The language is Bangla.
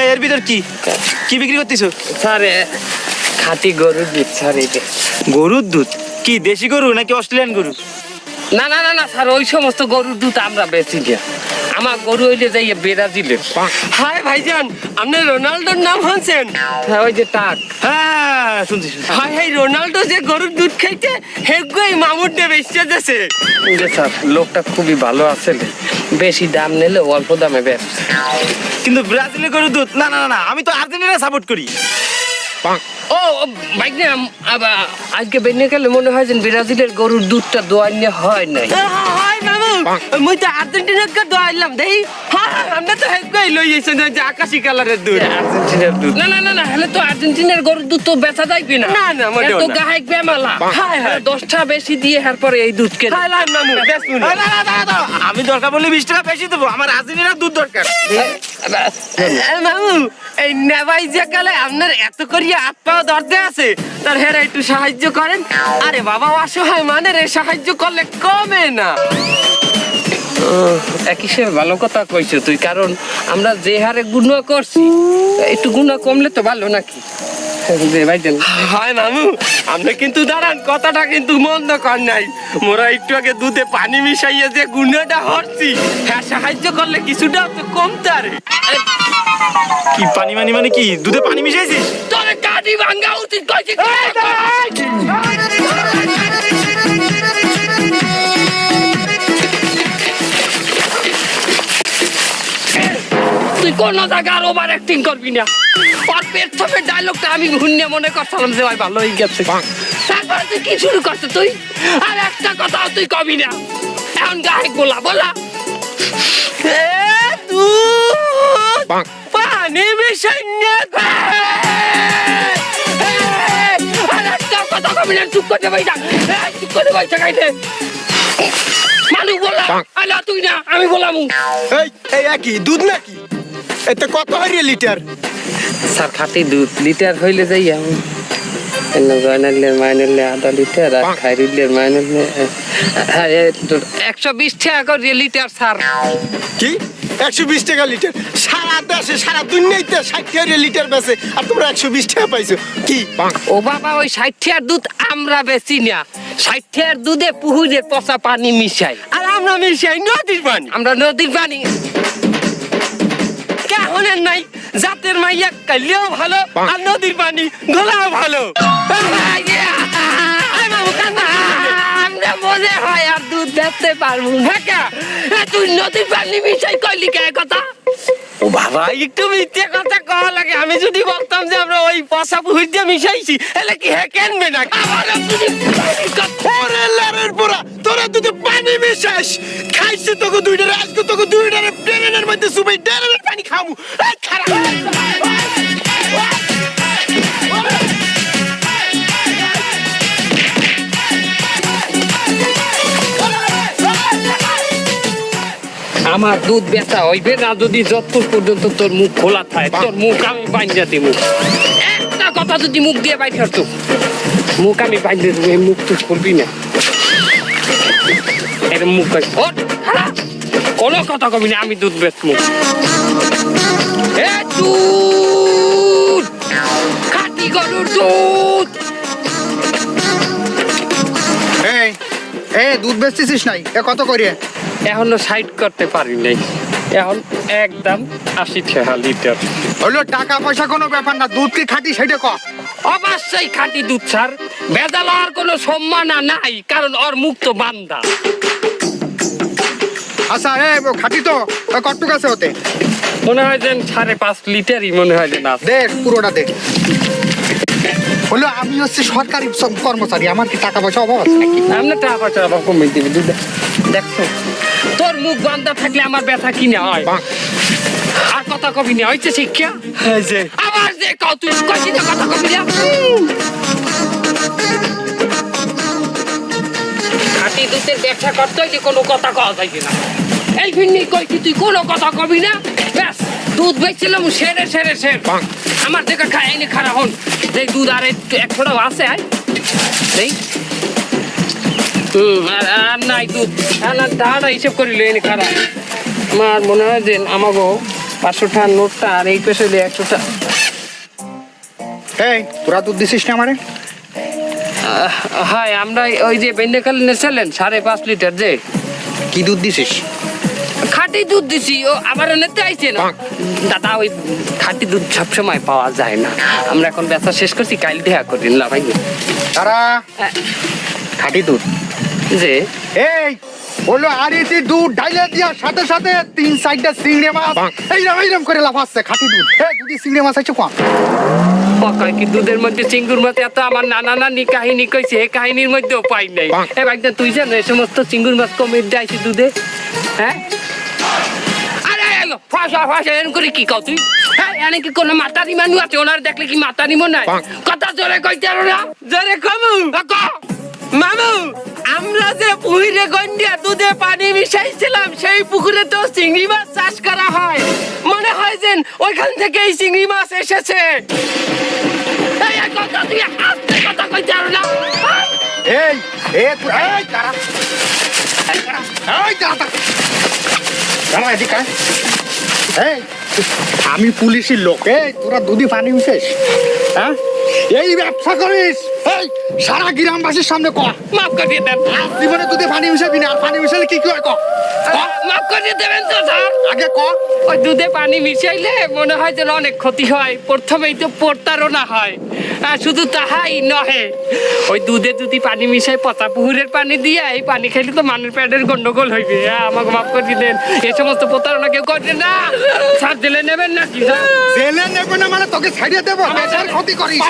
এই এর ভিতর কি? কি বিক্রি করতেছো? স্যার খাঁটি গরুর দুধ স্যার এটা গরুর দুধ? কি দেশি গরু নাকি অস্ট্রেলিয়ান গরু? না না না না স্যার ওই সমস্ত গরুর দুধ আমরা বেচি না আমার গরু হইলে যাই ব্রাজিলের হাই ভাইজান আপনি রোনাল্ডোর নাম শুনছেন? হ্যাঁ, ওই যে টাক। হ্যাঁ শুনছি। হাই হাই রোনাল্ডো যে গরুর দুধ খাইতে হেগুই বেচতে দেশে স্যার লোকটা খুবই ভালো আছে বেশি দাম নিলে অল্প দামে বেচ কিন্তু ব্রাজিলের গরুর দুধ না না না আমি তো আর্জেন্টিনা সাপোর্ট করি। ও বাইক না আজকে বেরিয়ে গেলে মনে হয় যে ব্রাজিলের গরুর দুধটা দোয়ান্য হয় নাই। হাই মামু মুই তো আর্জেন্টিনাকে দোয়াইলাম দেই। হ্যাঁ আমরা তো হেগুই লই আইছেন যে আকাশি কালারের দুধ। আর্জেন্টিনার দুধ? না না না না হলে তো আর্জেন্টিনার গরুর দুধ তো বেচা যাইবে না না, না, মোটেও এত গাহাইক বেমালা। হায়, হায়। দশটা বেশি দিয়ে এরপরে এই দুধ না, আমি দরকার বললে বিশ টাকা বেশি দেবো আমার আর্জেন্টিনার দুধ দরকার। একটু সাহায্য করেন। আরে বাবা অসহায় মানে সাহায্য করলে কমে না। ভালো কথা কইছো তুই? কারণ আমরা যে হারে গুণা করছি, একটু গুণা কমলে তো ভালো নাকি? হয় মামু আপনি কিন্তু দাঁড়ান কথাটা কিন্তু মন্দ কর নাই। মোরা একটু আগে দুধে পানি মিশাইয়ে যে গুণাটা হরছি হ্যাঁ সাহায্য করলে কিছুটা তো কমতে আরে কি পানি মানি মানে কি? দুধে পানি মিশাইছিস? তোরে কাটি ভাঙ্গা উচিত কইছি তুই কোন জায়গার ওভার অ্যাক্টিং করবি না। ছপে ডায়লগটা আমি ঘুরনে মনে করছিলাম যে ভাই ভালো হয়ে গেছে তারপরে তুই কি শুরু করছিস তুই? আর একটা কথাও তুই কবি না। এখন গায়ক বলা বলা। এ দুধ পানি মিশাইয়ে আর একটা কথা কবি না চুপ করে ভাই চুপ করে ভাই চাকাইতে মানুষ বলা আলা তুই না আমি বলাম। এই এই একই দুধ নাকি? এতে কত হারিয়ে লিটার? স্যার খাটি দুধ। লিটার হইলে যাই আমি। জয়নালের আধা লিটার আর খাইরিলের মাইনালে একশো বিশ টাকা করে লিটার স্যার। কি? একশো বিশ টাকা লিটার? সারা দেশে সারা দুনিয়াতে ষাট টাকা লিটার বেছে আর তোমরা একশো বিশ টাকা পাইছো। কি? ও বাবা ওই ষাট টাকার দুধ আমরা বেশি না। ষাট টাকার দুধে পুহুরে পচা পানি মিশাই আর আমরা মিশাই নদীর পানি। আমরা নদীর পানি। কেমনের নাই? জাতের মাইয়া কালিও ভালো আর নদীর পানি গোলাও ভালো। মনে হয় আর দুধ পারব তুই নদীর পানি মিশাই কইলি কে কথা? ও বাবা একটু মিথ্যে কথা কওয়া লাগে। আমি যদি বলতাম যে আমরা ওই পশা পুহুর দিয়ে মিশাইছি তাহলে কি হ্যাঁ কেনবে না? পোড়া তোরা দুধে পানি মিশাস খাইছে তোকে দুইটারে আজকে তোকে দুইটারে ট্রেনের মধ্যে সুবাই ট্রেনের পানি খামু এই খারাপ আমার দুধ বেচা হইবে না যদি যতক্ষণ পর্যন্ত তোর মুখ খোলা থাকে তোর মুখ আমি বাইন্দা দিব। একটা কথা যদি মুখ দিয়ে বাইর করতো মুখ আমি বাইন্দে দেবো মুখ তুই খুলবি না। এর মুখ ওঠ। কোনো কথা কবি না আমি দুধ বেচমু এ দুধ খাটি গরুর দুধ। এই এ দুধ বেচতেছিস নাই এ কত করে? এখনও সাইড করতে পারি নাই। এখন একদম আশি টাকা লিটার। হলো টাকা পয়সা কোনো ব্যাপার না দুধ কি খাটি সেটা ক। অবশ্যই খাঁটি দুধ স্যার। ভেজাল হওয়ার কোনো সম্মাননা নাই কারণ ওর মুক্ত বান্দা। আচ্ছা এ খাটি তো। এ কটুক আছে ওতে। মনে হয় যেন সাড়ে পাঁচ লিটারই মনে হয় যে না দেখ পুরোটা দেখ। হলো আমি হচ্ছে সরকারি কর্মচারী আমার কি টাকা পয়সা অভাব আছে নাকি? আমরা টাকা পয়সা আবার কমে দিবি দেখছ তোর মুখ বান্দা থাকলে আমার ব্যথা কিনে হয়? বাহ। আর কথা কবি না হয়েছে শিক্ষা? যে। আবার যে কত তুই কইছি কথা কবি না? খাঁটি দুধের ব্যবসা করতে হইলে কোনো কথা কওয়া যাইবে না। এই ফিরনি কই কি তুই কোনো কথা কবি না? ব্যাস দুধ বেচছিলাম সেরে সেরে সের। আমার দেখা খায় এনে খারাপ হন। দেখ দুধ আর একটু এক ফোঁটাও আছে আয়। দেই হুম আর আর নাই দুধ। আর না দাঁড়া হিসেব করিল এনে খারাপ আমার মনে হয় যে আমাগো পাঁচশো টাকার নোটটা আর এই পেশে দিয়ে একশো টাকা। এই তোরা দুধ দিছিস না আমারে? হ্যাঁ আমরা ওই যে বেন্ডেকাল সাড়ে পাঁচ লিটার যে। কি দুধ দিছিস? খাঁটি দুধ দিছি ও আবার নিতে আইছে না। দাদা ওই খাঁটি দুধ সবসময় পাওয়া যায় না। আমরা এখন ব্যবসা শেষ করছি কাল দেখা করি না ভাই? তারা খাঁটি দুধ। যে? এই বলল আরিতি দুধ ডাইলে দেওয়ার সাথে সাথে তিন সাইডটা চিংড়ি মাছ এইরকম এইরকম করে লাফাচ্ছে খাঁটি দুধ। এই দুধি চিংড়ি মাছ আছে কম পকায় কি দুধের মধ্যে চিঙ্গুর মধ্যে এত আমার নানা নানি কাহিনী কইছে এই কাহিনীর মধ্যেও পাই নাই। এ ভাইটা তুই জানো এই সমস্ত চিঙ্গুর মাছ কমে দেয়ছি দুধে হ্যাঁ? আরে ফাঁসা ফাঁসা এরকম করে কি কও তুই? হ্যাঁ এনে কি কোনো মাতারি মানুষ আছে? ওনার দেখলে কি মাতারি মনে হয় কথা জোরে কইতে আরও না জরে কমু। মামু আমরা যে পুকুরে গন্ডিয়া দুধে পানি মিশাইছিলাম সেই পুকুরে তো চিংড়ি মাছ চাষ করা হয়। মনে হয় যেন ওইখান থেকে এই চিংড়ি মাছ এসেছে। এই কথা তুই আস্তে কথা কইতে আরও না? এই এ তারা। আমি পুলিশের লোক এই তোরা দুদি পানি মিশিস হ্যাঁ? এই ব্যবসা করিস। এই সারা গ্রামবাসীর সামনে ক। মাফ করিয়ে দেন জীবনে দুধে পানি মিশাবি না আর পানি মিশালে কি কি হয় ক? ক, মাফ করিয়ে দেবেন তো স্যার। আগে ক? ওই দুধে পানি মিশাইলে মনে হয় যেন অনেক ক্ষতি হয়। প্রথমেই তো প্রতারণা হয় আর শুধু তাহাই নহে। ওই দুধে যদি পানি মিশাই পচা পুকুরের পানি দিয়ে এই পানি খাইলে তো মানুষ পেটের গন্ডগোল হইবে। হ্যাঁ, আমাকে মাফ করে দেন এ সমস্ত প্রতারণা কেউ করবে না। স্যার জেলে নেবেন নাকি স্যার? জেলে নেবে না মানে তোকে ছাড়িয়ে দেবো। ক্ষতি করিস।